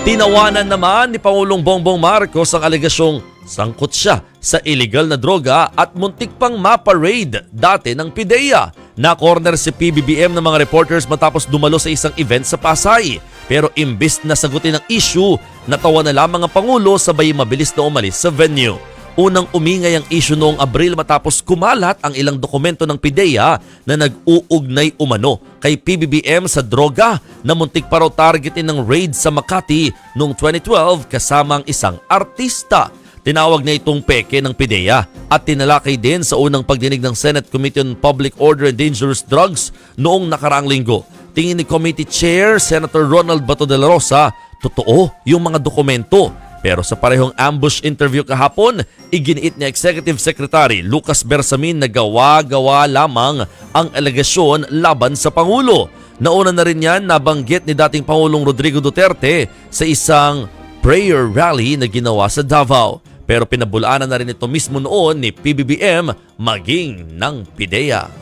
Tinawanan naman ni Pangulong Bongbong Marcos ang alegasyong sangkot siya sa illegal na droga at muntik pang maparade dati ng PIDEA. Na-corner si PBBM ng mga reporters matapos dumalo sa isang event sa Pasay. Pero imbis na sagutin ang issue, natawa na lamang ang Pangulo sabay mabilis na umalis sa venue. Unang umingay ang issue noong Abril matapos kumalat ang ilang dokumento ng PIDEA na nag-uugnay umano kay PBBM sa droga na muntik pa raw targetin ng raid sa Makati noong 2012 kasama ang isang artista. Tinawag na itong peke ng PIDEA at tinalakay din sa unang pagdinig ng Senate Committee on Public Order and Dangerous Drugs noong nakaraang linggo. Tingin ni Committee Chair Senator Ronald Bato de la Rosa, totoo yung mga dokumento pero sa parehong ambush interview kahapon, iginiit ni Executive Secretary Lucas Bersamin na gawa-gawa lamang ang alegasyon laban sa Pangulo. Nauna na rin yan nabanggit ni dating Pangulong Rodrigo Duterte sa isang prayer rally na ginawa sa Davao. Pero pinabulaanan na rin ito mismo noon ni PBBM maging ng PIDEA.